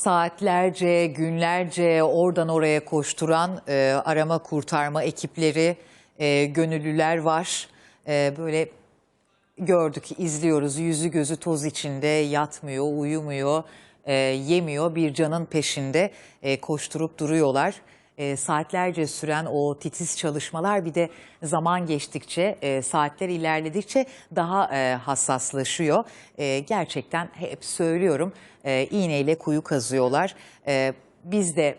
saatlerce, günlerce oradan oraya koşturan e, arama kurtarma ekipleri, e, gönüllüler var. E, böyle gördük, izliyoruz. Yüzü gözü toz içinde yatmıyor, uyumuyor, e, yemiyor. Bir canın peşinde e, koşturup duruyorlar. E, saatlerce süren o titiz çalışmalar bir de zaman geçtikçe, e, saatler ilerledikçe daha e, hassaslaşıyor. E, gerçekten hep söylüyorum, e, iğneyle kuyu kazıyorlar. E, biz de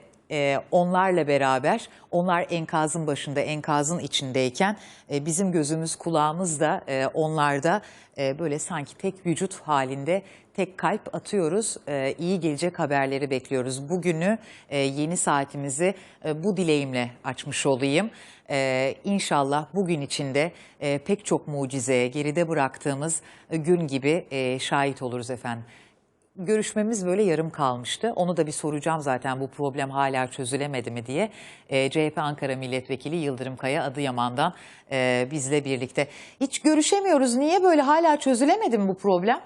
onlarla beraber, onlar enkazın başında, enkazın içindeyken bizim gözümüz kulağımız da onlarda böyle sanki tek vücut halinde tek kalp atıyoruz. E, iyi gelecek haberleri bekliyoruz. Bugünü yeni saatimizi bu dileğimle açmış olayım. E, inşallah bugün içinde pek çok mucizeye geride bıraktığımız gün gibi şahit oluruz efendim görüşmemiz böyle yarım kalmıştı. Onu da bir soracağım zaten bu problem hala çözülemedi mi diye. E, CHP Ankara Milletvekili Yıldırım Kaya Adıyaman'dan e, bizle birlikte. Hiç görüşemiyoruz. Niye böyle hala çözülemedi mi bu problem?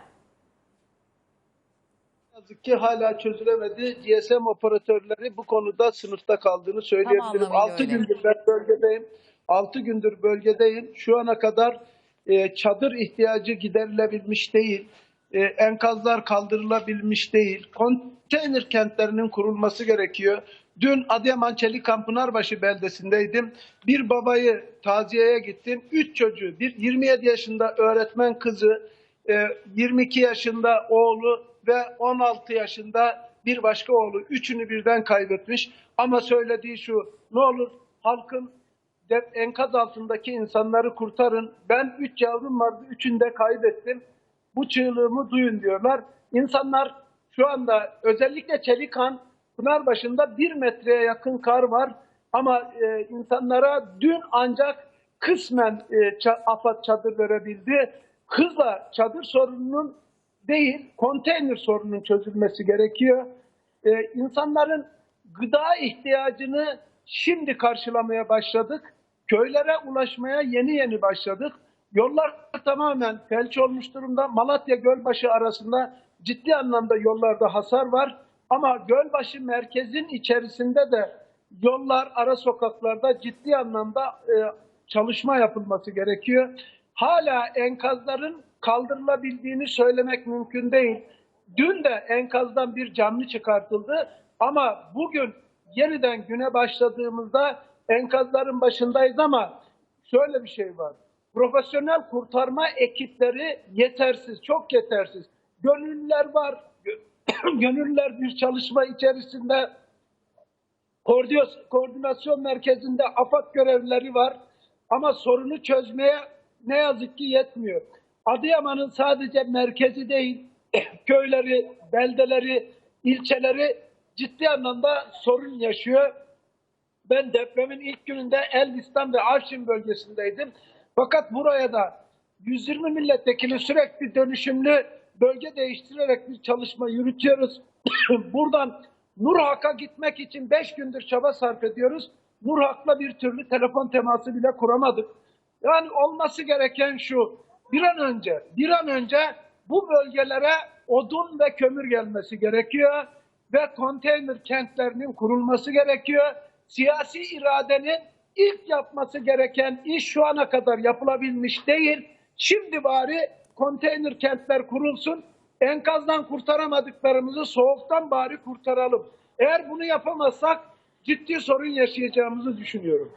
yazık ki hala çözülemedi. GSM operatörleri bu konuda sınıfta kaldığını söyleyebilirim. anlamıyla 6 öyle. gündür ben bölgedeyim. 6 gündür bölgedeyim. Şu ana kadar e, çadır ihtiyacı giderilebilmiş değil. E, enkazlar kaldırılabilmiş değil. Konteyner kentlerinin kurulması gerekiyor. Dün Adıyaman Çelikan Pınarbaşı beldesindeydim. Bir babayı taziyeye gittim. Üç çocuğu, bir 27 yaşında öğretmen kızı, e, 22 yaşında oğlu ve 16 yaşında bir başka oğlu. Üçünü birden kaybetmiş. Ama söylediği şu, ne olur halkın enkaz altındaki insanları kurtarın. Ben üç yavrum vardı, üçünü de kaybettim. Bu çığlığımı duyun diyorlar. İnsanlar şu anda özellikle Çelikan, Pınarbaşı'nda bir metreye yakın kar var. Ama e, insanlara dün ancak kısmen e, ça- AFAD çadır verebildi. Hızla çadır sorununun değil, konteyner sorununun çözülmesi gerekiyor. Ee, insanların gıda ihtiyacını şimdi karşılamaya başladık. Köylere ulaşmaya yeni yeni başladık. Yollar tamamen felç olmuş durumda. Malatya Gölbaşı arasında ciddi anlamda yollarda hasar var. Ama Gölbaşı merkezin içerisinde de yollar, ara sokaklarda ciddi anlamda e, çalışma yapılması gerekiyor. Hala enkazların kaldırılabildiğini söylemek mümkün değil. Dün de enkazdan bir canlı çıkartıldı ama bugün yeniden güne başladığımızda enkazların başındayız ama şöyle bir şey var. Profesyonel kurtarma ekipleri yetersiz, çok yetersiz. Gönüllüler var. Gö- Gönüllüler bir çalışma içerisinde koordinasyon, merkezinde AFAD görevlileri var. Ama sorunu çözmeye ne yazık ki yetmiyor. Adıyaman'ın sadece merkezi değil, köyleri, beldeleri, ilçeleri ciddi anlamda sorun yaşıyor. Ben depremin ilk gününde Elbistan ve Arşin bölgesindeydim. Fakat buraya da 120 milletvekili sürekli dönüşümlü bölge değiştirerek bir çalışma yürütüyoruz. Buradan Nurhak'a gitmek için 5 gündür çaba sarf ediyoruz. Nurhak'la bir türlü telefon teması bile kuramadık. Yani olması gereken şu. Bir an önce, bir an önce bu bölgelere odun ve kömür gelmesi gerekiyor ve konteyner kentlerinin kurulması gerekiyor. Siyasi iradenin ilk yapması gereken iş şu ana kadar yapılabilmiş değil. Şimdi bari konteyner kentler kurulsun. Enkazdan kurtaramadıklarımızı soğuktan bari kurtaralım. Eğer bunu yapamazsak ciddi sorun yaşayacağımızı düşünüyorum.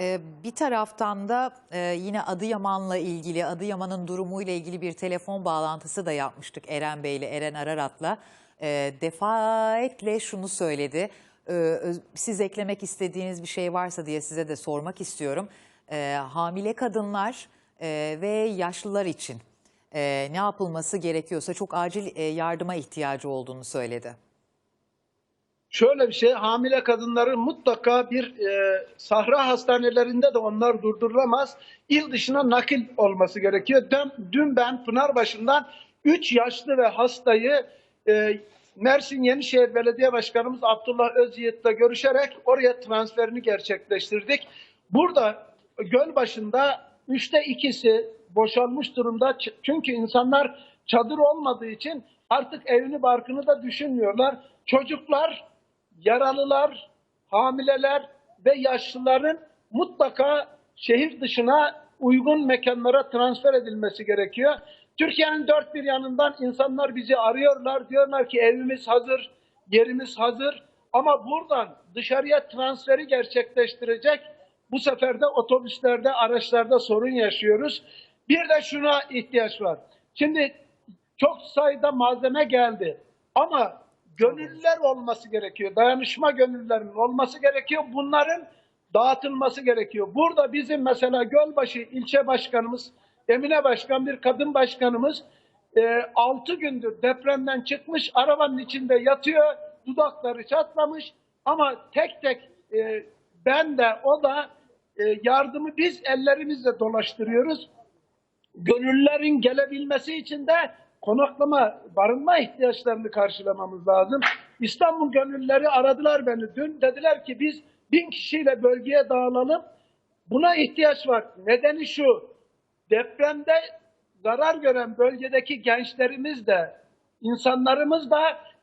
Ee, bir taraftan da e, yine Adıyaman'la ilgili, Adıyaman'ın durumuyla ilgili bir telefon bağlantısı da yapmıştık Eren Bey ile Eren Ararat'la. E, defaatle şunu söyledi. Öz- siz eklemek istediğiniz bir şey varsa diye size de sormak istiyorum. Ee, hamile kadınlar e, ve yaşlılar için e, ne yapılması gerekiyorsa çok acil e, yardıma ihtiyacı olduğunu söyledi. Şöyle bir şey, hamile kadınların mutlaka bir e, sahra hastanelerinde de onlar durdurulamaz. İl dışına nakil olması gerekiyor. Dün, dün ben Pınarbaşı'ndan 3 yaşlı ve hastayı e, Mersin Yenişehir Belediye Başkanımız Abdullah Özyiğit'le görüşerek oraya transferini gerçekleştirdik. Burada göl başında üçte ikisi boşalmış durumda. Çünkü insanlar çadır olmadığı için artık evini barkını da düşünmüyorlar. Çocuklar, yaralılar, hamileler ve yaşlıların mutlaka şehir dışına uygun mekanlara transfer edilmesi gerekiyor. Türkiye'nin dört bir yanından insanlar bizi arıyorlar. Diyorlar ki evimiz hazır, yerimiz hazır. Ama buradan dışarıya transferi gerçekleştirecek bu sefer de otobüslerde, araçlarda sorun yaşıyoruz. Bir de şuna ihtiyaç var. Şimdi çok sayıda malzeme geldi. Ama gönüllüler olması gerekiyor. Dayanışma gönüllülerinin olması gerekiyor. Bunların dağıtılması gerekiyor. Burada bizim mesela Gölbaşı ilçe başkanımız, Emine Başkan bir kadın başkanımız 6 gündür depremden çıkmış, arabanın içinde yatıyor, dudakları çatlamış ama tek tek e, ben de o da e, yardımı biz ellerimizle dolaştırıyoruz gönüllülerin gelebilmesi için de konaklama, barınma ihtiyaçlarını karşılamamız lazım. İstanbul gönüllüleri aradılar beni dün. Dediler ki biz bin kişiyle bölgeye dağılalım. Buna ihtiyaç var. Nedeni şu, depremde zarar gören bölgedeki gençlerimiz de, insanlarımız da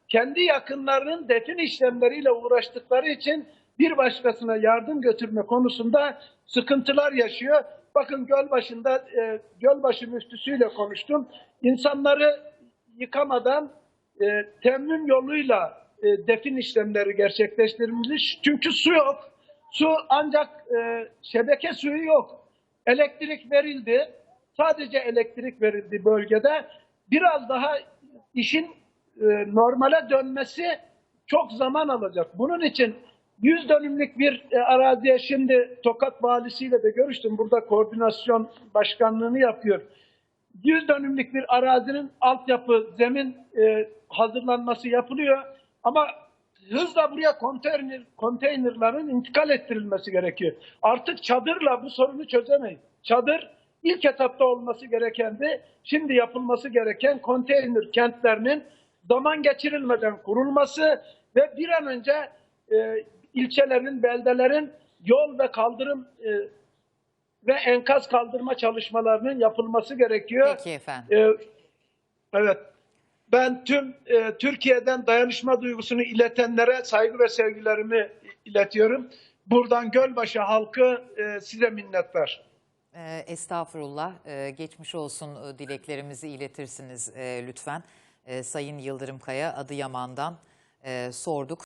kendi yakınlarının defin işlemleriyle uğraştıkları için bir başkasına yardım götürme konusunda sıkıntılar yaşıyor. Bakın Gölbaşı'nda e, Gölbaşı müftüsüyle konuştum. İnsanları yıkamadan e, temmüm yoluyla e, defin işlemleri gerçekleştirilmiş. Çünkü su yok. Su ancak e, şebeke suyu yok. Elektrik verildi. Sadece elektrik verildi bölgede. Biraz daha işin e, normale dönmesi çok zaman alacak. Bunun için 100 dönümlük bir e, araziye şimdi Tokat valisiyle de görüştüm. Burada koordinasyon başkanlığını yapıyor. 100 dönümlük bir arazinin altyapı, zemin e, hazırlanması yapılıyor. Ama hızla buraya konteyner, konteynerların intikal ettirilmesi gerekiyor. Artık çadırla bu sorunu çözemeyiz. Çadır ilk etapta olması gerekendi. Şimdi yapılması gereken konteyner kentlerinin zaman geçirilmeden kurulması ve bir an önce e, ilçelerin, beldelerin yol ve kaldırım e, ve enkaz kaldırma çalışmalarının yapılması gerekiyor. Peki efendim. Ee, evet. Ben tüm e, Türkiye'den dayanışma duygusunu iletenlere saygı ve sevgilerimi iletiyorum. Buradan Gölbaşı halkı e, size minnettar. Ee, estağfurullah. Ee, geçmiş olsun e, dileklerimizi iletirsiniz e, lütfen. Sayın Yıldırım Kaya Adıyaman'dan e, sorduk.